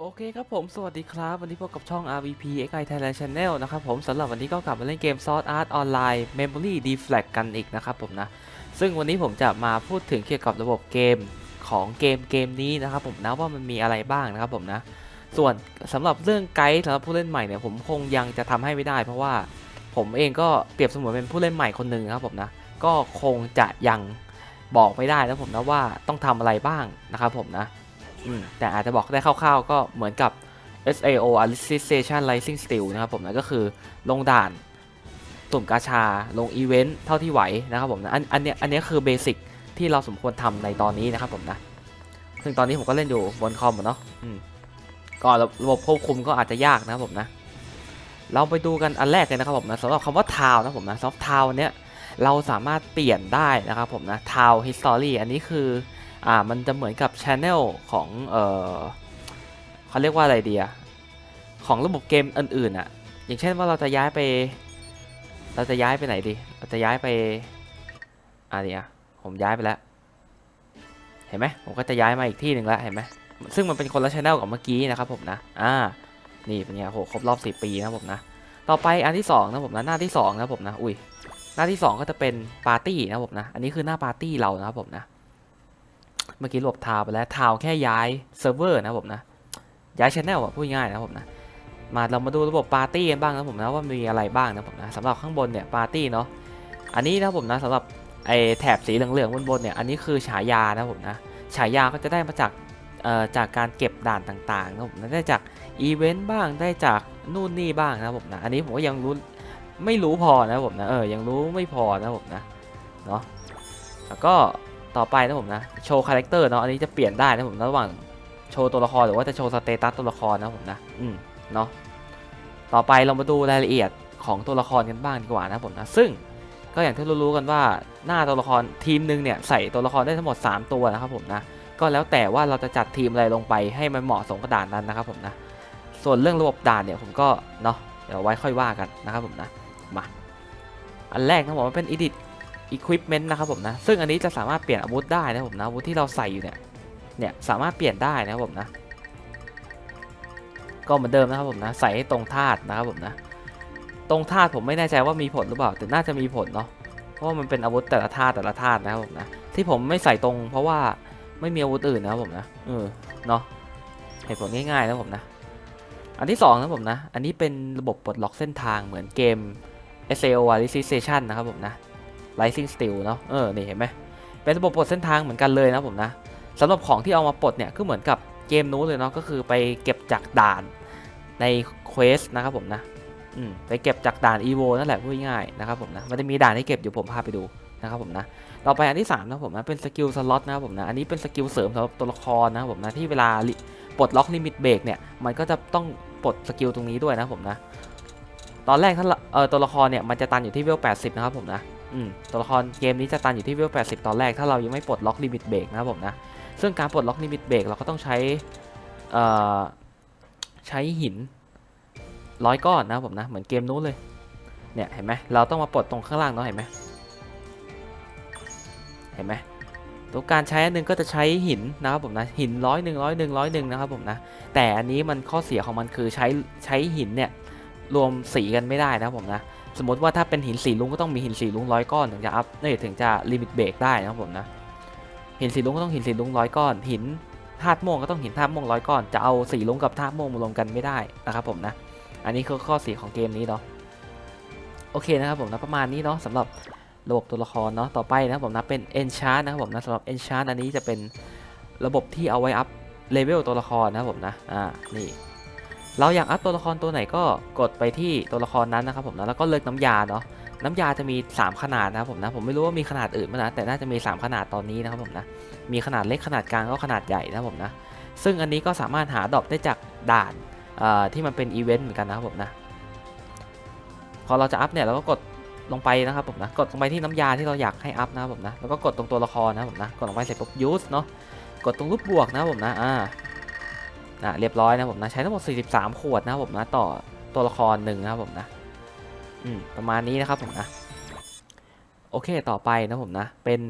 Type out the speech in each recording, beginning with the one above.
โอเคครับผมสวัสดีครับ วันนี้พบกับช่อง RVP XI Thailand Channel นะครับผมสำหรับวันนี้ก็กลับมาเล่นเกม Sword Art Online Memory Deflag กันอีกนะครับผมนะ ซึ่งวันนี้ผมจะมาพูดถึงเกี่ยวกับระบบเกมของเกมเกมนี้นะครับผมนะว่ามันมีอะไรบ้างนะครับผมนะ ส่วนสำหรับเรื่องไกด์สำหรับผู้เล่นใหม่เนี่ยผมคงยังจะทำให้ไม่ได้ เพราะว่าผมเองก็เปรียบเสมือนเป็นผู้เล่นใหม่คนหนึ่งนะครับผมนะ ก็คงจะยังบอกไม่ได้นะผมนะว่าต้องทำอะไรบ้างนะครับผมนะ แต่อาจจะบอกได้คร่าวๆ ก็เหมือนกับ SAO Alicization Rising Steel นะครับผมนะก็คือลงด่านตุ่มกาชาลงอีเวนต์เท่าที่ไหวนะครับผมนะอันอันเนี้ยอันเนี้ยคือเบสิกที่เราสมควรทำในตอนนี้นะครับผมนะ ซึ่งตอนนี้ผมก็เล่นอยู่บนคอมเนาะก็ระระบบควบคุมก็อาจจะยากนะครับผมนะ เราไปดูกันอันแรกเลยนะครับผมนะสำหรับคำว่าทาวนะผมนะซอฟทาวเนี้ยเราสามารถเปลี่ยนได้นะครับผมนะทาวฮิสตอรี่อันนี้คือ อ่ามันจะเหมือนกับช ANNEL ของเออเขาเรียกว่าอะไรเดียของระบบเกมอื่นๆอะอย่างเช่นว่าเราจะย้ายไป เราจะย้ายไปไหนดี เราจะย้ายไปอ่าเดียผมย้ายไปแล้ว เห็นไหมผมก็จะย้ายมาอีกที่หนึ่งแล้วเห็นไหมซึ่งมันเป็นคนละช ANNEL กับเมื่อกี้นะครับผมนะอ่านี่เป็นไงโหครบรอบ 4 ปีนะผมนะต่อไปอันที่2นะผมนะหน้าที่2นะผมนะอุ้ยหน้าที่ 2 ก็จะเป็นปาร์ตี้นะผมนะ อันนี้คือหน้าปาร์ตี้เรานะครับผมนะ เมื่อกี้หลบทาวไปแล้วทาวแค่ย้ายเซิร์ฟเวอร์นะผมนะ ย้ายชแนลอะพูดง่ายนะผมนะ มาเรามาดูระบบปาร์ตี้กันบ้างนะผมนะว่ามีอะไรบ้างนะผมนะสำหรับข้างบนเนี่ยปาร์ตี้เนาะอันนี้นะผมนะสำหรับไอแถบสีเหลืองๆบนๆเนี่ยอันนี้คือฉายานะผมนะฉายาก็จะได้มาจากเอ่อจากการเก็บด่านต่างๆนะผมนะได้จากอีเวนต์บ้างได้จากนู่นนี่บ้างนะผมนะอันนี้ผมก็ยังรู้ไม่รู้พอนะผมนะเออยังรู้ไม่พอนะผมนะเนาะแล้วก็ ต่อไปนะผมนะ โชว์คาแรคเตอร์เนาะ อันนี้จะเปลี่ยนได้นะผมระหว่างโชว์ตัวละครหรือว่าจะโชว์สเตตัสตัวละครนะผมนะ อืม เนาะ ต่อไปเรามาดูรายละเอียดของตัวละครกันบ้างดีกว่านะผมนะ ซึ่งก็อย่างที่รู้ๆกันว่าหน้าตัวละครทีมหนึ่งเนี่ยใส่ตัวละครได้ทั้งหมด 3 ตัวนะครับผมนะ ก็แล้วแต่ว่าเราจะจัดทีมอะไรลงไปให้มันเหมาะสมกับด่านนั้นนะครับผมนะ ส่วนเรื่องระบบด่านเนี่ยผมก็เนาะเดี๋ยวไว้ค่อยว่ากันนะครับผมนะ มา อันแรกนะผมว่าเป็น edit equipment นะครับผมนะ ซึ่งอันนี้จะสามารถเปลี่ยนอาวุธได้นะผมนะอาวุธที่เราใส่อยู่เนี่ยเนี่ยสามารถเปลี่ยนได้นะครับผมนะ ก็เหมือนเดิมนะครับผมนะ ใส่ให้ตรงธาตุนะครับผมนะ ตรงธาตุผมไม่แน่ใจว่ามีผลหรือเปล่า แต่น่าจะมีผลเนาะเพราะว่ามันเป็นอาวุธแต่ละธาตุแต่ละธาตุนะครับผมนะที่ผมไม่ใส่ตรงเพราะว่าไม่มีอาวุธอื่นนะครับผมนะเออเนาะเหตุผลง่ายๆนะผมนะ อันที่สองนะผมนะ อันนี้เป็นระบบปลดล็อกเส้นทางเหมือนเกม SAO Alicization นะครับผมนะ Rising Steel เนาะเออนี่เห็นไหมเป็นระบบปลดเส้นทางเหมือนกันเลยนะผมนะสำหรับของที่เอามาปลดเนี่ยก็เหมือนกับเกมนู้นเลยเนาะก็คือไปเก็บจากด่านในเควสนะครับผมนะอืมไปเก็บจากด่าน EVO นั่นแหละพูดง่ายๆนะครับผมนะมันจะมีด่านให้เก็บอยู่ผมพาไปดูนะครับผมนะต่อไปอันที่3นะผมนะเป็นสกิลสล็อตนะครับผมนะอันนี้เป็นสกิลเสริมสำหรับตัวละครนะครับผมนะที่เวลาปลดล็อกลิมิตเบรกเนี่ยมันก็จะต้องปลดสกิลตรงนี้ด้วยนะผมนะตอนแรกถ้าเราเออตัวละครเนี่ยมันจะตันอยู่ที่เวล80 นะครับผมนะ ตัวละครเกมนี้จะตันอยู่ที่เวล 80 ตอนแรก ถ้าเรายังไม่ปลดล็อกลิมิตเบรกนะครับผมนะ ซึ่งการปลดล็อกลิมิตเบรกเราก็ต้องใช้ใช้หินร้อยก้อนนะครับผมนะ เหมือนเกมนู้นเลย เนี่ยเห็นไหมเราต้องมาปลดตรงข้างล่างเนาะเห็นไหมเห็นไหมตัวการใช้อันหนึงก็จะใช้หินนะครับผมนะหินร้อยหนึ่งร้อยหนึ่งร้อยหนึ่งนะครับผมนะแต่อันนี้มันข้อเสียของมันคือใช้ใช้หินเนี่ยรวมสีกันไม่ได้นะครับผมนะ สมมติว่าถ้าเป็นหินสีลุงก็ต้องมีหินสีลุงร้อยก้อนถึงจะอัพนี่ถึงจะลิมิตเบรกได้นะครับผมนะหินสีลุงก็ต้องหินสีลุงร้อยก้อนหินธาตุม่วงก็ต้องหินธาตุม่วงร้อยก้อนจะเอาสีลุงกับธาตุม่วงมารวมกันไม่ได้นะครับผมนะอันนี้คือข้อเสียของเกมนี้เนาะโอเคนะครับผมนะประมาณนี้เนาะสำหรับระบบตัวละครเนาะต่อไปนะครับผมนะเป็น enchant นะครับผมนะสำหรับ enchant อันนี้จะเป็นระบบที่เอาไว้อัพเลเวลตัวละครนะครับผมนะอ่านี่ เราอยากอัพตัวละครตัวไหนก็กดไปที่ตัวละครนั้นนะครับผมนะแล้วก็เลือกน้ำยาเนาะน้ำยาจะมี 3 ขนาดนะครับผมนะ ผมไม่รู้ว่ามีขนาดอื่นไหมนะแต่น่าจะมี 3 ขนาดตอนนี้นะครับผมนะมีขนาดเล็กขนาดกลางก็ขนาดใหญ่นะครับผมนะซึ่งอันนี้ก็สามารถหาดรอปได้จากด่านที่มันเป็นอีเวนต์เหมือนกันนะครับผมนะพอเราจะอัพเนี่ยเราก็กดลงไปนะครับผมนะกดลงไปที่น้ำยาที่เราอยากให้อัพนะครับผมนะแล้วก็กดตรงตัวละครนะครับผมนะกดลงไปเสร็จปุ๊บ use เนาะกดตรงรูปบวกนะครับผมนะอ่า นะเรียบร้อยนะผมนะใช้ทั้งหมด 43 ขวดนะครับผมนะต่อตัวละครหนึ่งนะครับผมนะอืมประมาณนี้นะครับผมนะโอเคต่อไปนะผมนะเป็น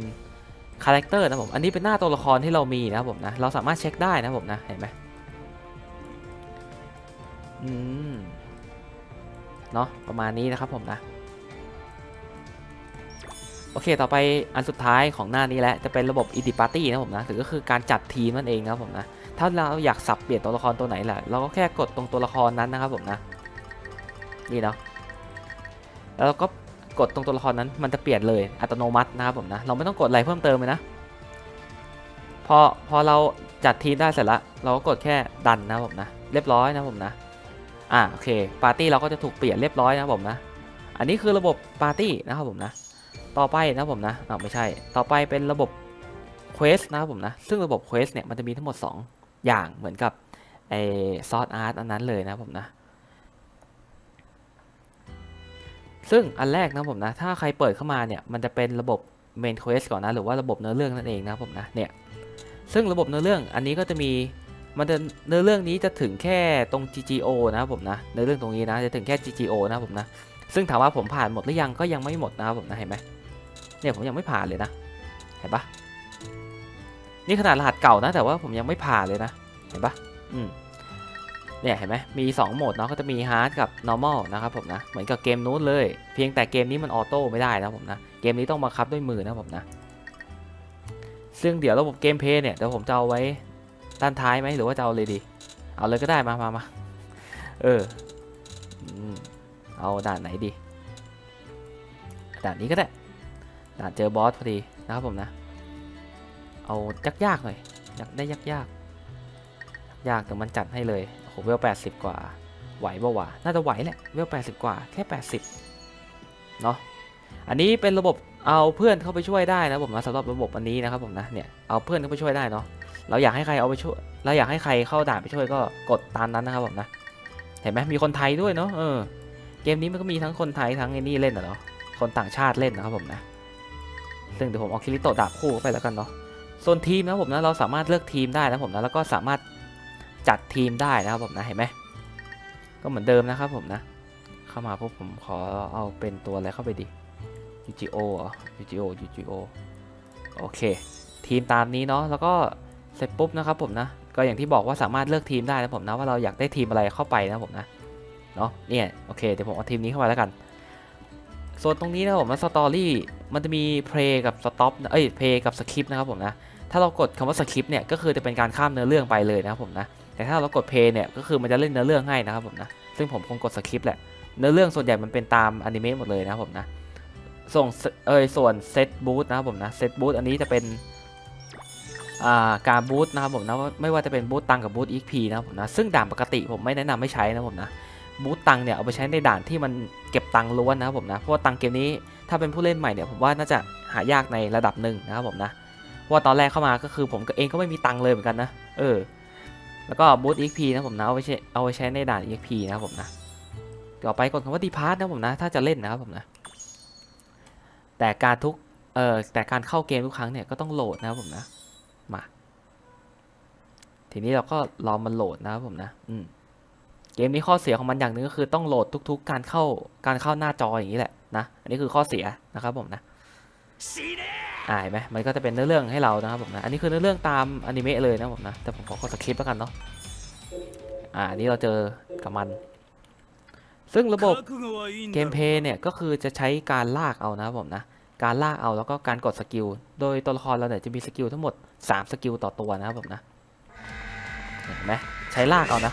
คาแรคเตอร์นะผมอันนี้เป็นหน้าตัวละครที่เรามีนะครับผมนะเราสามารถเช็คได้นะผมนะเห็นไหมอืมเนาะประมาณนี้นะครับผมนะโอเค ต่อไปอันสุดท้ายของหน้านี้แหละจะเป็นระบบ e d i Party นะผมนะหรือก็คือการจัดทีมนั่นเองนะครับผมนะ ถ้าเราอยากสับเปลี่ยนตัวละครตัวไหนแหละเราก็แค่กดตรงตัวละครนั้นนะครับผมนะนี่เนาะแล้วเราก็กดตรงตัวละครนั้นมันจะเปลี่ยนเลยอัตโนมัตินะครับผมนะเราไม่ต้องกดอะไรเพิ่มเติมเลยนะพอพอเราจัดทีมได้เสร็จล้วเราก็กดแค่ดันนะครับผมนะเรียบร้อยนะครับผมนะอ่าโอเคปาร์ตี้เราก็จะถูกเปลี่ยนเรียบร้อยนะครับผมนะอันนี้คือระบบปาร์ตี้นะครับผมนะต่อไปนะครับผมนะอ้าวไม่ใช่ ต่อไปเป็นระบบเควสนะครับผมนะซึ่งระบบเควสเนี่ยมันจะมีทั้งหมด 2 อย่างเหมือนกับไอซอสอาร์ตอันนั้นเลยนะผมนะ ซึ่งอันแรกนะผมนะ ถ้าใครเปิดเข้ามาเนี่ย มันจะเป็นระบบเมนเควสก่อนนะ หรือว่าระบบเนื้อเรื่องนั่นเองนะผมนะเนี่ยซึ่งระบบเนื้อเรื่องอันนี้ก็จะมีมันจะเนื้อเรื่องนี้จะถึงแค่ตรง GGO นะผมนะเนื้อเรื่องตรงนี้นะจะถึงแค่ GGO นะผมนะซึ่งถามว่าผมผ่านหมดหรือยังก็ยังไม่หมดนะครับผมนะเห็นไหมเนี่ยผมยังไม่ผ่านเลยนะเห็นปะ นี่ขนาดรหัสเก่านะ แต่ว่าผมยังไม่ผ่านเลยนะ เห็นปะอืมเนี่ยเห็นไหมมี 2 โหมดเนาะก็จะมี hard กับ normal นะครับผมนะ เหมือนกับเกมนู้นเลย เพียงแต่เกมนี้มันออโต้ไม่ได้นะผมนะ เกมนี้ต้องบังคับด้วยมือนะผมนะ ซึ่งเดี๋ยวระบบเกมเพย์เนี่ยเดี๋ยวผมจะเอาไว้ด้านท้ายไหมหรือว่าจะเอาเลยดี เอาเลยก็ได้มามามาเออเอาด่านไหนดี ด่านนี้ก็ได้ ด่านเจอบอสพอดีนะครับผมนะ เอายากๆหน่อยอยากได้ยากๆ ยากแต่มันจัดให้เลยโอ้โหเวลแปดสิบกว่า ไหวบ่าวะน่าจะไหวแหละเวลแปดสิบกว่าแค่แปดสิบเนาะอันนี้เป็นระบบเอาเพื่อนเข้าไปช่วยได้นะผมนะสำหรับระบบอันนี้นะครับผมนะเนี่ยเอาเพื่อนเข้าไปช่วยได้เนาะเราอยากให้ใครเอาไปช่วยเราอยากให้ใครเข้าด่านไปช่วยก็กดตามนั้นนะครับผมนะเห็นไหมมีคนไทยด้วยเนาะเออเกมนี้มันก็มีทั้งคนไทยทั้งไอ้นี่เล่นอะเนาะคนต่างชาติเล่นนะครับผมนะ ซึ่งเดี๋ยวผมเอาคิริโตะดาบคู่ไปแล้วกันเนาะ ส่วนทีมนะผมนะเราสามารถเลือกทีมได้นะผมนะแล้วก็สามารถจัดทีมได้นะครับผมนะเห็นไหมก็เหมือนเดิมนะครับผมนะ เข้ามาพวกผมขอเอาเป็นตัวอะไรเข้าไปดี UGO เหรอ UGO UGO โอเค ทีมตามนี้เนาะแล้วก็เสร็จปุ๊บนะครับผมนะก็อย่างที่บอกว่าสามารถเลือกทีมได้นะผมนะว่าเราอยากได้ทีมอะไรเข้าไปนะผมนะเนาะเนี่ยโอเคเดี๋ยวผมเอาทีมนี้เข้ามาแล้วกันส่วนตรงนี้นะผมนะสตอรี่มันจะมีเพลย์กับสต็อปเอ้ยเพลย์กับสคริปต์นะครับผมนะ ถ้าเรากดคำว่าสคริปต์เนี่ยก็คือจะเป็นการข้ามเนื้อเรื่องไปเลยนะครับผมนะแต่ถ้าเรากดเพย์เนี่ยก็คือมันจะเล่นเนื้อเรื่องให้นะครับผมนะซึ่งผมคงกดสคริปต์แหละเนื้อเรื่องส่วนใหญ่มันเป็นตามอนิเมะหมดเลยนะครับผมนะส่งเอยส่วนเซตบูทนะครับผมนะเซตบูทอันนี้จะเป็นการบูทนะครับผมนะไม่ว่าจะเป็นบูทตังกับบูท XP นะครับผมนะซึ่งด่านปกติผมไม่แนะนำไม่ใช้นะครับผมนะบูทตังเนี่ยเอาไปใช้ในด่านที่มันเก็บตังล้วนนะครับผมนะเพราะว่าตังเกมนี้ถ้าเป็นผู้เล่นใหม่เนี่ยผมว่าน่าจะหายากในระดับหนึ่งนะครับผมนะ เพราะว่าตอนแรกเข้ามาก็คือผมเองก็ไม่มีตังค์เลยเหมือนกันนะ เออ แล้วก็บูท XP นะผมนะเอาไว้ใช้เอาไว้ใช้ในด่าน XP นะผมนะต่อไปกดคำว่าดีพาร์ตนะผมนะ ถ้าจะเล่นนะครับผมนะ แต่การทุก เอ่อ แต่การเข้าเกมทุกครั้งเนี่ยก็ต้องโหลดนะครับผมนะ มา ทีนี้เราก็รอมันโหลดนะครับผมนะ อืมเกมนี้ข้อเสียของมันอย่างหนึงก็คือต้องโหลดทุก ๆ การเข้าการเข้าหน้าจออย่างนี้แหละนะ อันนี้คือข้อเสียนะครับผมนะ อ่าเห็นไหมมันก็จะเป็นเนื้อเรื่องให้เรานะครับผมนะ อันนี้คือเนื้อเรื่องตามอนิเมะเลยนะผมนะ แต่ผมขอกดสคริปต์แล้วกันเนาะ อ่า นี้เราเจอกับมัน ซึ่งระบบเกมเพย์เนี่ยก็คือจะใช้การลากเอานะครับผมนะ การลากเอาแล้วก็การกดสกิล โดยตัวละครเราเนี่ยจะมีสกิลทั้งหมด 3 สกิลต่อตัวนะครับผมนะ เห็นไหมใช้ลากเอานะ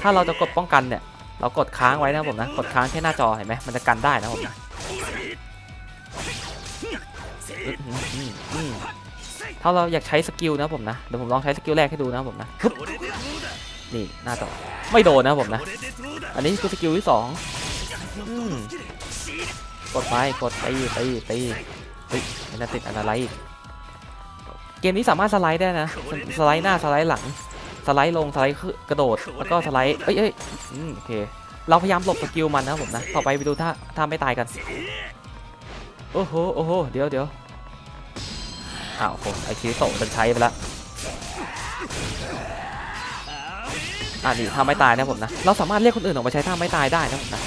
ถ้าเราจะกดป้องกันเนี่ย เรากดค้างไว้นะครับผมนะ กดค้างแค่หน้าจอเห็นไหมมันจะกันได้นะครับผมนะอืมอืมอืม ถ้าเราอยากใช้สกิลนะผมนะ เดี๋ยวผมลองใช้สกิลแรกให้ดูนะผมนะนี่หน้าจอไม่โดนนะผมนะ อันนี้คือสกิลที่สองกดไปกดตีตีตีเฮ้ยน่าติดอันอะไรอีกเกมนี้สามารถสไลด์ได้นะสสไลด์หน้าสไลด์หลัง สไลด์ลงสไลด์กระโดด แล้วก็สไลด์เอ้ยเอ้ยอืมโอเค เราพยายามหลบสกิลมันนะผมนะ ต่อไปไปดูถ้าถ้าไม่ตายกัน โอ้โห โอ้โห เดี๋ยวเดี๋ยว อ้าวโอ้โหไอคิริโตะมันใช้ไปแล้วอ่านี่ท่าไม่ตายนะผมนะ เราสามารถเรียกคนอื่นออกมาใช้ท่าไม่ตายได้นะผมนะ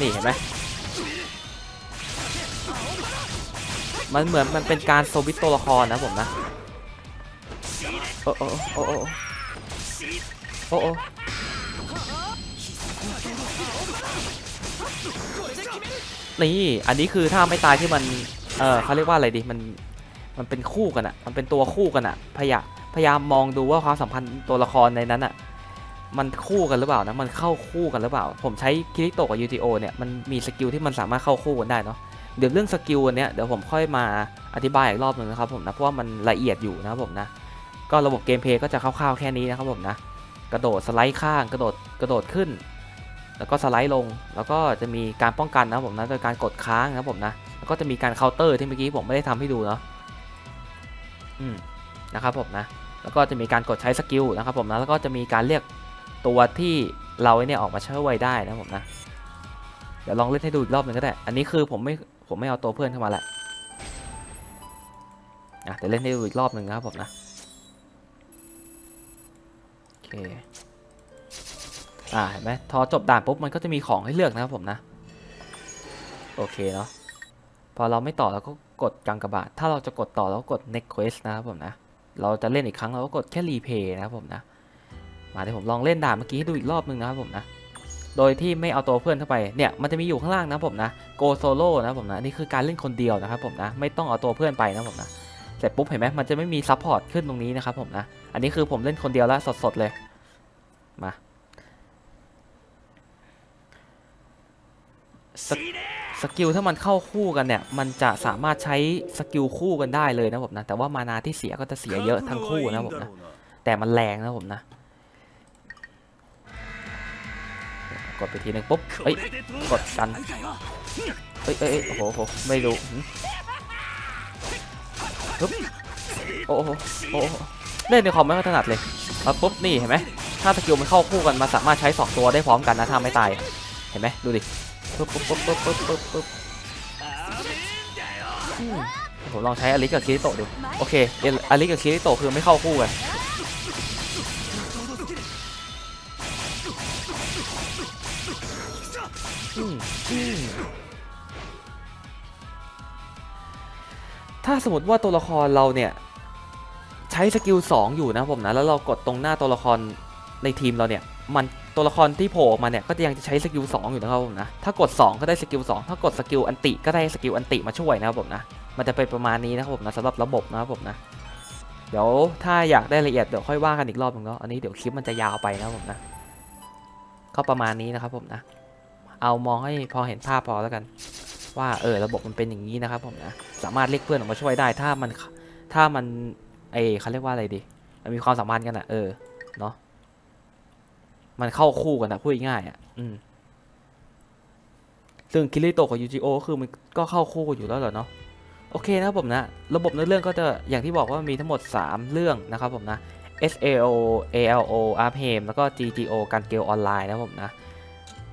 นี่เห็นไหมมันเหมือนมันเป็นการโซบิตตัวละครนะผมนะโอ้โอ้โอ้โอ้โอ้โอ้นี่ อันนี้คือถ้าไม่ตายที่มัน เออเขาเรียกว่าอะไรดีมันมันเป็นคู่กันอะมันเป็นตัวคู่กันอะพยายามพยายามมองดูว่าความสัมพันธ์ตัวละครในนั้นอะมันคู่กันหรือเปล่านะมันเข้าคู่กันหรือเปล่า ผมใช้คิริโตะกับยูทีโอเนี่ยมันมีสกิลที่มันสามารถเข้าคู่กันได้เนาะเดี๋ยวเรื่องสกิลอันเนี้ยเดี๋ยวผมค่อยมาอธิบายอีกรอบหนึ่งนะครับผมนะเพราะว่ามันละเอียดอยู่นะครับผมนะก็ระบบเกมเพลย์ก็จะคร่าวๆแค่นี้นะครับผมนะกระโดดสไลด์ข้างกระโดดกระโดดขึ้น แล้วก็สไลด์ลง แล้วก็จะมีการป้องกันนะครับผมนะโดยการกดค้างนะครับผมนะแล้ว ก็จะมีการเคาน์เตอร์ที่เมื่อกี้ผมไม่ได้ทำให้ดูเนาะอืมนะครับผมนะ แล้วก็จะมีการกดใช้สกิลนะครับผมนะแล้วก็จะมีการเรียกตัวที่เราเนี่ยออกมาช่วยได้นะผมนะ เดี๋ยวลองเล่นให้ดูอีกรอบหนึ่งก็ได้ อันนี้คือผมไม่ผมไม่เอาตัวเพื่อนเข้ามาแหละอะเดี๋ยวเล่นให้ดูอีกรอบหนึ่งนะครับผมนะโอเคอ่าเห็นไหมพอจบด่านปุ๊บมันก็จะมีของให้เลือกนะครับผมนะ โอเคเนาะ พอเราไม่ต่อเราก็กดกางกระบาทถ้าเราจะกดต่อเราก็กด next quest นะครับผมนะ เราจะเล่นอีกครั้งเราก็กดแค่ replay นะครับผมนะ มาเดี๋ยวผมลองเล่นด่านเมื่อกี้ให้ดูอีกรอบนึงนะครับผมนะ โดยที่ไม่เอาตัวเพื่อนเข้าไป เนี่ยมันจะมีอยู่ข้างล่างนะผมนะ go solo นะผมนะนี่คือการเล่นคนเดียวนะครับผมนะ ไม่ต้องเอาตัวเพื่อนไปนะผมนะ เสร็จปุ๊บเห็นไหมมันจะไม่มีซัพพอร์ตขึ้นตรงนี้นะครับผมนะ อันนี้คือผมเล่นคนเดียวแล้วสดๆเลย มา สสกิลถ้ามันเข้าคู่กันเนี่ย มันจะสามารถใช้สกิลคู่กันได้เลยนะผมนะ แต่ว่ามานาที่เสียก็จะเสียเยอะทั้งคู่นะผมนะ แต่มันแรงนะผมนะ กดไปทีหนึ่งปุ๊บเอ้ย กดกัน เอ้ยเอ้ยเอ้ยโอ้โหโอ้โหไม่รู้หืมปึ๊บโอ้โหโอ้โหเล่นในคอมไม่ค่อยถนัดเลยแล้วปุ๊บนี่เห็นไหมถ้าสกิลมันเข้าคู่กันมาสามารถใช้ 2 ตัวได้พร้อมกันนะถ้าไม่ตาย เห็นไหมดูดิ ปุ๊บปุ๊บปุ๊บปุ๊บปุ๊บปุ๊บปุ๊บผมลองใช้อลิสกับคิริโตะดู โอเคอลิสกับคิริโตะคือไม่เข้าคู่กันถ้าสมมติว่าตัวละครเราเนี่ย ใช้สกิล2อยู่นะผมนะ แล้วเรากดตรงหน้าตัวละครในทีมเราเนี่ย มัน ตัวละครที่โผล่ออกมาเนี่ยก็จะยังจะใช้สกิล2อยู่นะครับผมนะ ถ้ากด 2 ก็ได้สกิล2ถ้ากดสกิลอันติก็ได้สกิลอันติมาช่วยนะครับผมนะ มันจะเป็นประมาณนี้นะครับผมนะสำหรับระบบนะครับผมนะ เดี๋ยวถ้าอยากได้ละเอียดเดี๋ยวค่อยว่ากันอีกรอบหนึงเนาะ อันนี้เดี๋ยวคลิปมันจะยาวไปนะครับผมนะ ก็ประมาณนี้นะครับผมนะ เอามองให้พอเห็นภาพพอแล้วกัน ว่าเออระบบมันเป็นอย่างนี้นะครับผมนะ สามารถเรียกเพื่อนออกมาช่วยได้ ถ้ามันถ้ามันไอเขาเรียกว่าอะไรดีมันมีความสัมพันธ์กันอะเออเนาะ มันเข้าคู่กันอะพูดง่ายๆอะอืม ซึ่งคิริโตะกับยูจิโอคือมันก็เข้าคู่กันอยู่แล้วเหรอเนาะโอเคนะครับผมนะ ระบบในเรื่องก็จะอย่างที่บอกว่ามีทั้งหมด 3 เรื่องนะครับผมนะ SAO ALO RPM แล้วก็ GTO การเกลออนไลน์นะครับผมนะ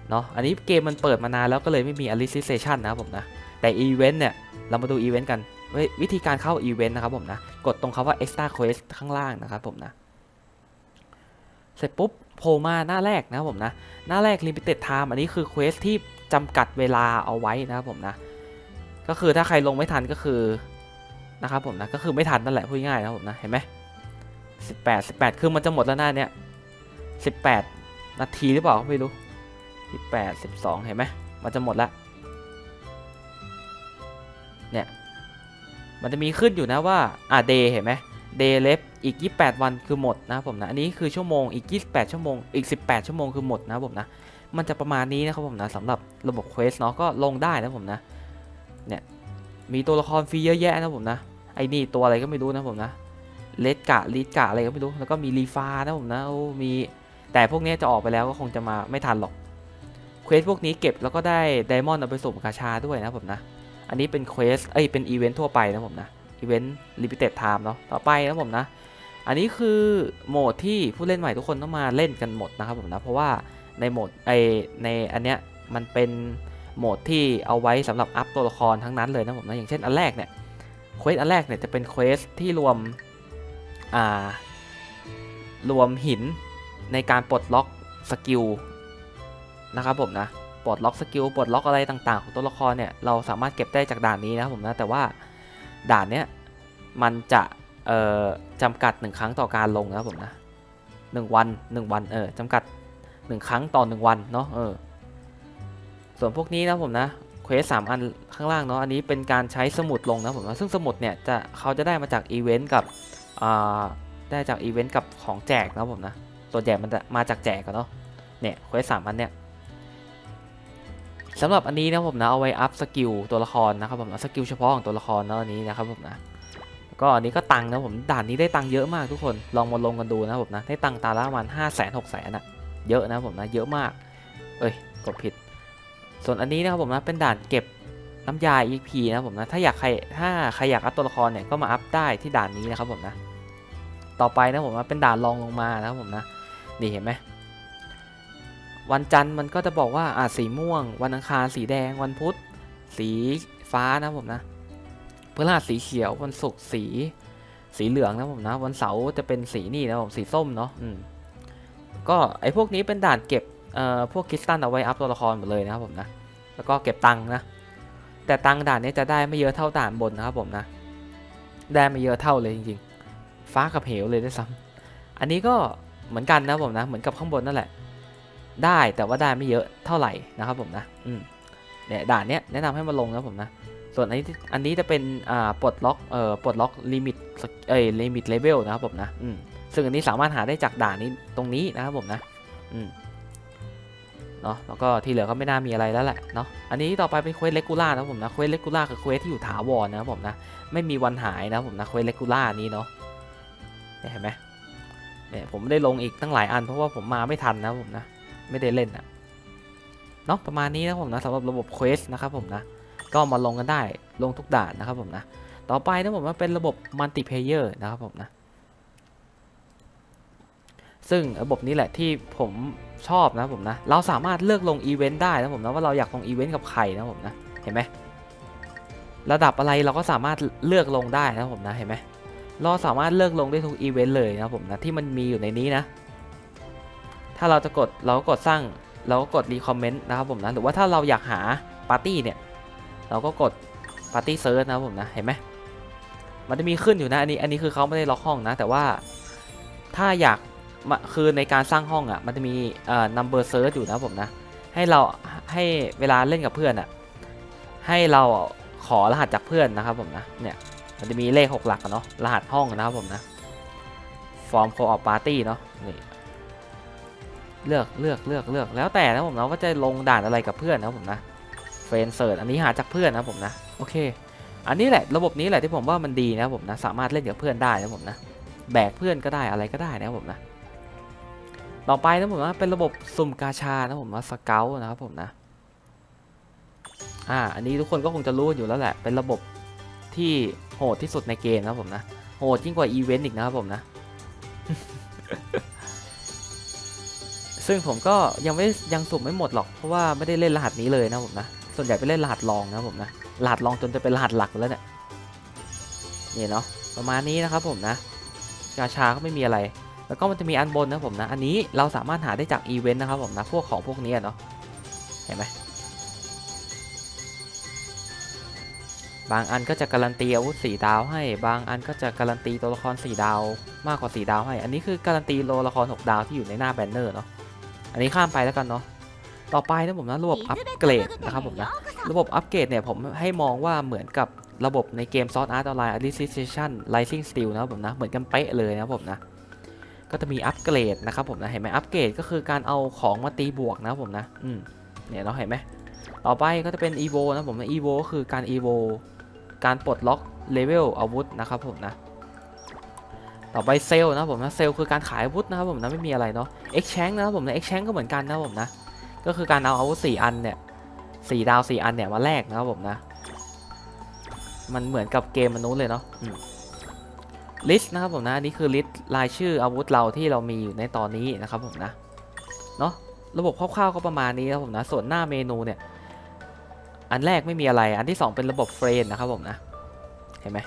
เนาะอันนี้เกมมันเปิดมานานแล้วก็เลยไม่มี alicization นะครับผมนะ แต่อีเวนต์เนี่ย เรามาดูอีเวนต์กันเว้ยวิธีการเข้าอีเวนต์นะครับผมนะ กดตรงคำว่า extra quest ข้างล่างนะครับผมนะ เสร็จปุ๊บโผล่มาหน้าแรกนะครับผมนะ หน้าแรก limited time อันนี้คือ quest ที่จำกัดเวลาเอาไว้นะครับผมนะ ก็คือถ้าใครลงไม่ทันก็คือนะครับผมนะก็คือไม่ทันนั่นแหละพูดง่ายนะครับผมนะเห็นไหม18 18คือมันจะหมดแล้วหน้าเนี้ย18นาทีหรือเปล่าไม่รู้สิบแปดสิบสองเห็นไหมมันจะหมดละเนี่ยมันจะมีขึ้นอยู่นะว่าอ่าเดย์เห็นไหมเดย์เล็บ อีก 28 วันคือหมดนะครับผมนะอันนี้คือชั่วโมงอีก 28 ชั่วโมงอีก 18 ชั่วโมงคือหมดนะครับผมนะมันจะประมาณนี้นะครับผมนะสำหรับระบบเควสเนาะก็ลงได้นะผมนะเนี่ยมีตัวละครฟรีเยอะแยะนะผมนะไอ้นี่ตัวอะไรก็ไม่รู้นะผมนะเลดกะลีดกะอะไรก็ไม่รู้แล้วก็มีรีฟานะผมนะโอ้มีแต่พวกนี้จะออกไปแล้วก็คงจะมาไม่ทันหรอกเควสพวกนี้เก็บแล้วก็ได้ไดมอนด์เอาไปสุ่มกาชาด้วยนะผมนะอันนี้เป็นเควสเอ้ยเป็นอีเวนต์ทั่วไปนะผมนะอีเวนต์ลิมิเต็ดไทม์เนาะต่อไปนะผมนะ อันนี้คือโหมดที่ผู้เล่นใหม่ทุกคนต้องมาเล่นกันหมดนะครับผมนะ เพราะว่าในโหมดไอในอันเนี้ยมันเป็นโหมดที่เอาไว้สำหรับอัพตัวละครทั้งนั้นเลยนะผมนะอย่างเช่นอันแรกเนี่ยเควสอันแรกเนี่ยจะเป็นเควสที่รวมอ่ารวมหินในการปลดล็อกสกิลนะครับผมนะปลดล็อกสกิลปลดล็อกอะไรต่างๆ ของตัวละครเนี่ยเราสามารถเก็บได้จากด่านนี้นะครับผมนะแต่ว่าด่านเนี้ยมันจะ เอ่อจำกัดหนึ่งครั้งต่อการลงนะครับผมนะ1วัน1วันเออจำกัด 1 ครั้งต่อ 1 วันเนาะเออส่วนพวกนี้นะผมนะเควสสามอันข้างล่างเนาะอันนี้เป็นการใช้สมุดลงนะผมนะซึ่งสมุดเนี่ยจะเขาจะได้มาจากอีเวนต์กับอ่าได้จากอีเวนต์กับของแจกนะผมนะส่วนใหญ่มันจะมาจากแจกกันเนาะเนี่ยเควสสามอันเนี่ยสำหรับอันนี้นะผมนะเอาไว้อัพสกิลตัวละครนะครับผมนะสกิลเฉพาะของตัวละครเนาะอันนี้นะครับผมนะ ก็อันนี้ก็ตังค์นะผมด่านนี้ได้ตังค์เยอะมากทุกคนลองมาลงกันดูนะผมนะได้ตังค์ตาละประมาณห้าแสนหกแสนอะเยอะนะผมนะเยอะมาก เอ้ยกดผิด ส่วนอันนี้นะครับผมนะเป็นด่านเก็บน้ำยา EP นะผมนะถ้าอยากใครถ้าใครอยากอัพตัวละครเนี่ยก็มาอัพได้ที่ด่านนี้นะครับผมนะต่อไปนะผมนะเป็นด่านรองลงมานะครับผมนะนี่เห็นไหมวันจันทร์มันก็จะบอกว่าอ่าสีม่วง วันอังคารสีแดงวันพุธสีฟ้านะผมนะ พฤหัสสีเขียววันศุกร์สี สีเหลืองนะผมนะ วันเสาร์จะเป็นสีนี่นะผมสีส้มเนาะอืมก็ไอพวกนี้เป็นด่านเก็บเอ่อพวกคริสตัลเอาไว้อัพตัวละครหมดเลยนะครับผมนะ แล้วก็เก็บตังค์นะ แต่ตังค์ด่านนี้จะได้ไม่เยอะเท่าด่านบนนะครับผมนะ ได้ไม่เยอะเท่าเลยจริงๆ ฟ้ากับเหวเลยด้วยซ้ำอันนี้ก็เหมือนกันนะผมนะ เหมือนกับข้างบนนั่นแหละ ได้แต่ว่าได้ไม่เยอะเท่าไหร่นะครับผมนะ อืมเนี่ยด่านเนี้ยแนะนำให้มาลงนะผมนะ ส่วนอันนี้อันนี้จะเป็นอ่าปลดล็อกเอ่อปลดล็อกลิมิตเอ้ยลิมิตเลเวลนะครับผมนะอืมซึ่งอันนี้สามารถหาได้จากด่านนี้ตรงนี้นะครับผมนะอืมเนาะแล้วก็ที่เหลือก็ไม่น่ามีอะไรแล้วแหละเนาะอันนี้ต่อไปเป็นเควสเลกูล่านะครับผมนะเควสเลกูล่าคือเควสที่อยู่ถาวรนะครับผมนะไม่มีวันหายนะครับผมนะเควสเลกูล่านี้เนาะเนี่ยเห็นไหมเนี่ยผมได้ลงอีกตั้งหลายอันเพราะว่าผมมาไม่ทันนะครับผมนะไม่ได้เล่นอะเนาะประมาณนี้นะครับผมนะสำหรับระบบเควสนะครับผมนะ ก็มาลงกันได้ลงทุกด่านนะครับผมนะต่อไปนะผมว่าเป็นระบบมัลติเพเยอร์นะครับผมนะซึ่งระบบนี้แหละที่ผมชอบนะผมนะเราสามารถเลือกลงอีเวนต์ได้นะผมนะว่าเราอยากลงอีเวนต์กับใครนะผมนะเห็นไหมระดับอะไรเราก็สามารถเลือกลงได้นะผมนะเห็นไหมเราสามารถเลือกลงได้ทุกอีเวนต์เลยนะผมนะที่มันมีอยู่ในนี้นะ ถ้าเราจะกดเราก็กดสร้างเราก็กดรีคอมเมนต์นะครับผมนะหรือว่าถ้าเราอยากหาปาร์ตี้เนี่ย เราก็กด Party Search นะผมนะ เห็นไหมมันจะมีขึ้นอยู่นะ อันนี้ อันนี้คือเขาไม่ได้ล็อกห้องนะ แต่ว่าถ้าอยากคือในการสร้างห้องอะ มันจะมีเอ่อ number search อยู่นะผมนะ ให้เราให้เวลาเล่นกับเพื่อนอะ ให้เราขอรหัสจากเพื่อนนะครับผมนะ เนี่ย มันจะมีเลข 6 หลักเนาะ รหัสห้องนะครับผมนะ form co-op party เนาะ นี่ เลือก เลือก เลือก เลือก แล้วแต่นะผมนะว่าจะลงด่านอะไรกับเพื่อนนะผมนะ นเซิร์อันนี้หาจากเพื่อนนะผมนะโอเค อันนี้แหละระบบนี้แหละที่ผมว่ามันดีนะผมนะสามารถเล่นกับเพื่อนได้นะผมนะแบกเพื่อนก็ได้อะไรก็ได้นะผมนะต่อไปนะผมนะเป็นระบบสุ่มกาชานะผมนะสเกลนะครับผมนะอ่าอันนี้ทุกคนก็คงจะรู้อยู่แล้วแหละ เป็นระบบที่โหดที่สุดในเกมนะผมนะโหดยิ่งกว่าอีเวนต์อีกนะครับผมนะซึ่งผมก็ยังไม่ยังสุ่มไม่หมดหรอกเพราะว่าไม่ได้เล่นรหัสนี้เลยนะผมนะ ส่วนใหญ่ไปเล่นรหัสรองนะผมนะรหัสรองจนจะเป็นรหัสหลักแล้วเนี่ยนี่เนาะประมาณนี้นะครับผมนะกาชาก็ไม่มีอะไร แล้วก็มันจะมีอันบนนะผมนะ อันนี้เราสามารถหาได้จากอีเวนต์นะครับผมนะพวกของพวกนี้เนาะเห็นไหมบางอันก็จะการันตีอาวุธสีดาวให้ บางอันก็จะการันตีตัวละครสีดาวมากกว่าสีดาวให้ อันนี้คือการันตีตัวละคร6ดาวที่อยู่ในหน้าแบนเนอร์เนาะอันนี้ข้ามไปแล้วกันเนาะ ต่อไปนะผมนะระบบอัปเกรดนะครับผมนะระบบอัปเกรดเนี่ยผมให้มองว่าเหมือนกับระบบในเกม Sword Art Online Alicization Rising Steel นะครับผมนะเหมือนกันเป๊ะเลยนะครับผมนะก็จะมีอัปเกรดนะครับผมนะเห็นไหมอัปเกรดก็คือการเอาของมาตีบวกนะครับผมนะอืมเนี่ยเราเห็นไหมต่อไปก็จะเป็น EVO นะผมนะ EVO ก็คือการ EVO การปลดล็อกเลเวลอาวุธนะครับผมนะต่อไปเซลนะผมนะเซลคือการขายอาวุธนะครับผมนะไม่มีอะไรเนาะ Exchange นะครับผมนะ Exchange ก็เหมือนกันนะครับผมนะ ก็คือการเอาอาวุธสี่อันเนี่ยสี่ดาวสี่อันเนี่ยมาแลกนะครับผมนะ มันเหมือนกับเกมมนุษย์เลยเนาะลิสต์นะครับผมนะอันนี่คือลิสต์รายชื่ออาวุธเราที่เรามีอยู่ในตอนนี้นะครับผมนะเนาะระบบคร่าวๆก็ประมาณนี้นะครับผมนะส่วนหน้าเมนูเนี่ย อันแรกไม่มีอะไร อันที่สองเป็นระบบเฟรนนะครับผมนะเห็นไหม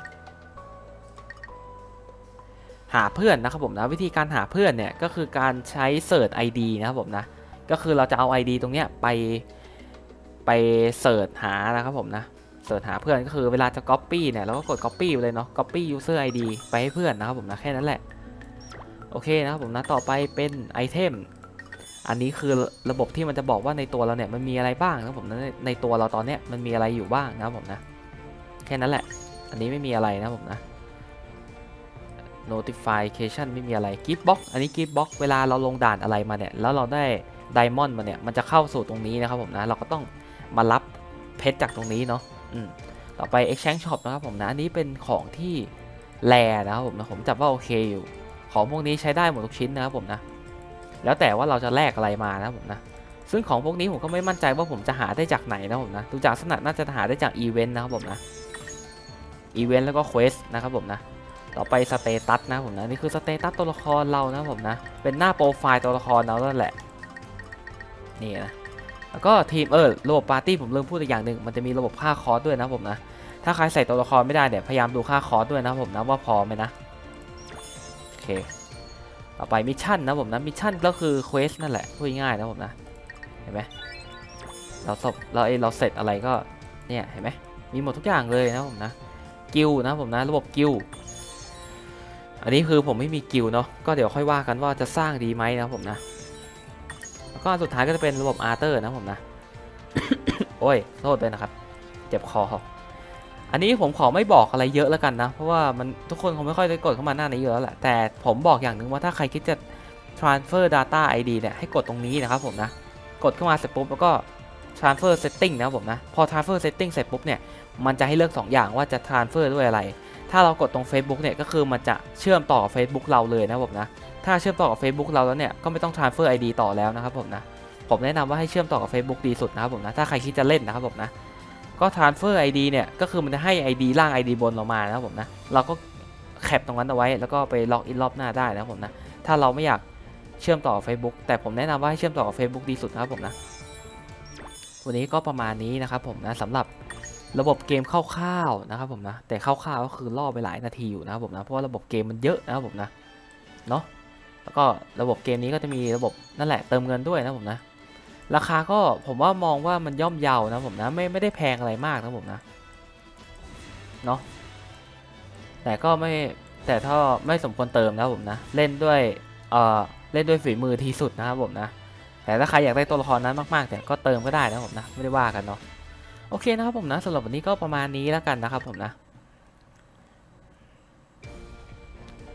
หาเพื่อนนะครับผมนะวิธีการหาเพื่อนเนี่ยก็คือการใช้เสิร์ช ID นะครับผมนะ ก็คือเราจะเอา ID ตรงเนี้ยไปไปเสิร์ชหานะครับผมนะเสิร์ชหาเพื่อนก็คือเวลาจะ Copy เนี่ยเราก็กด Copy ไปเลยเนาะ Copy user ID ไปให้เพื่อนนะครับผมนะแค่นั้นแหละ โอเคนะครับผมนะต่อไปเป็นไอเทมอันนี้คือระบบที่มันจะบอกว่าในตัวเราเนี่ยมันมีอะไรบ้างนะครับผมนะในในตัวเราตอนเนี้ยมันมีอะไรอยู่บ้างนะครับผมนะแค่นั้นแหละ อันนี้ไม่มีอะไรนะผมนะ notification ไม่มีอะไร gift box อันนี้ gift box เวลาเราลงด่านอะไรมาเนี่ยแล้วเราได้ diamond มาเนี่ยมันจะเข้าสู่ตรงนี้นะครับผมนะเราก็ต้องมารับเพชรจากตรงนี้เนาะอืมต่อไป exchange shop นะครับผมนะอันนี้เป็นของที่แลนะครับผมนะผมจับว่าโอเคอยู่ ของพวกนี้ใช้ได้หมดทุกชิ้นนะครับผมนะ แล้วแต่ว่าเราจะแลกอะไรมานะครับผมนะซึ่งของพวกนี้ผมก็ไม่มั่นใจว่าผมจะหาได้จากไหนนะครับผมนะดูจากลักษณะน่าจะหาได้จากอีเวนต์นะครับผมนะอีเวนต์แล้วก็เควสนะครับผมนะต่อไปสเตตัสนะครับผมนะนี่คือสเตตัสตัวละครเรานะครับผมนะเป็นหน้าโปรไฟล์ตัวละครเรานั่นแหละ นี่นะแล้วก็ทีมเออระบบปาร์ตี้ผมลืมพูดอีกอย่างหนึ่งมันจะมีระบบค่าคอร์สด้วยนะผมนะถ้าใครใส่ตัวละครไม่ได้เนี่ยพยายามดูค่าคอร์สด้วยนะผมนะว่าพอไหมนะโอเคต่อไปมิชชั่นนะผมนะมิชชั่นก็คือเควสนั่นแหละพูดง่ายนะผมนะเห็นไหมเราสบเราเอเราเสร็จอะไรก็เนี่ยเห็นไหมมีหมดทุกอย่างเลยนะผมนะกิลนะผมนะระบบกิลอันนี้คือผมไม่มีกิลเนาะก็เดี๋ยวค่อยว่ากันว่าจะสร้างดีไหมนะผมนะ แล้วก็อันสุดท้ายก็จะเป็นระบบอาร์เตอร์นะผมนะ โอ้ยโทษด้วยนะครับ เจ็บคอ อันนี้ผมขอไม่บอกอะไรเยอะแล้วกันนะ เพราะว่ามันทุกคนคงไม่ค่อยได้กดเข้ามาหน้านี้อยู่แล้วแหละแต่ผมบอกอย่างหนึ่งว่าถ้าใครคิดจะ transfer data ID เนี่ยให้กดตรงนี้นะครับผมนะ กดเข้ามาเสร็จปุ๊บแล้วก็ transfer setting นะครับผมนะ พอ transfer setting เสร็จปุ๊บเนี่ย มันจะให้เลือก 2 อย่างว่าจะ transfer ด้วยอะไร ถ้าเรากดตรง Facebook เนี่ยก็คือมันจะเชื่อมต่อกับ Facebook เราเลยนะครับผมนะ ถ้าเชื่อมต่อกับ Facebook เราแล้วเนี่ยก็ไม่ต้อง transfer ID ต่อแล้วนะครับผมนะผมแนะนำว่าให้เชื่อมต่อกับ Facebook ดีสุดนะครับผมนะถ้าใครคิดจะเล่นนะครับผมนะก็ transfer ID เนี่ยก็คือมันจะให้ ID ล่าง ID บนเรามานะครับผมนะเราก็แคปตรงนั้นเอาไว้ แล้วก็ไปล็อกอินรอบหน้าได้นะครับผมนะถ้าเราไม่อยากเชื่อมต่อกับ Facebook แต่ผมแนะนำว่าให้เชื่อมต่อกับ Facebook ดีสุดนะครับผมนะวันนี้ก็ประมาณนี้นะครับผมนะสำหรับระบบเกมคร่าวๆนะครับผมนะแต่คร่าวๆก็คือล่อไปหลายนาทีอยู่นะครับผมนะเพราะว่าระบบเกมมันเยอะนะครับผมนะเนาะ แล้วก็ระบบเกมนี้ก็จะมีระบบนั่นแหละเติมเงินด้วยนะผมนะ ราคาก็ผมว่ามองว่ามันย่อมเยาวนะผมนะไม่ไม่ได้แพงอะไรมากนะผมนะเนาะแต่ก็ไม่แต่ถ้าไม่สมควรเติมนะผมนะเล่นด้วยเอ่อเล่นด้วยฝีมือที่สุดนะครับผมนะแต่ถ้าใครอยากได้ตัวละครนั้นมากๆแต่ก็เติมก็ได้นะผมนะไม่ได้ว่ากันเนาะโอเคนะครับผมนะสำหรับวันนี้ก็ประมาณนี้แล้วกันนะครับผมนะ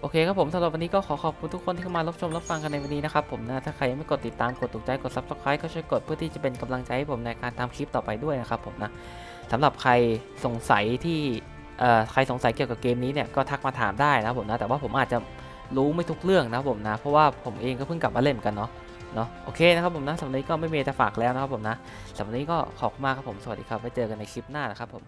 โอเคครับผมสำหรับวันนี้ก็ขอขอบคุณทุกคนที่เข้ามารับชมรับฟังกันในวันนี้นะครับผมนะถ้าใครยังไม่กดติดตามกดถูกใจกด subscribe ก็ช่วยกดเพื่อที่จะเป็นกำลังใจให้ผมในการทำคลิปต่อไปด้วยนะครับผมนะสำหรับใครสงสัยที่เอ่อใครสงสัยเกี่ยวกับเกมนี้เนี่ยก็ทักมาถามได้นะครับผมนะแต่ว่าผมอาจจะรู้ไม่ทุกเรื่องนะครับผมนะเพราะว่าผมเองก็เพิ่งกลับมาเล่นกันเนาะเนาะโอเคนะครับผมนะสำหรับนี้ก็ไม่มีจะฝากแล้วนะครับผมนะสำหรับนนี้ก็ขอบคุณมากครับผมสวัสดีครับไว้เจอกันในคลิปหน้านะครับผม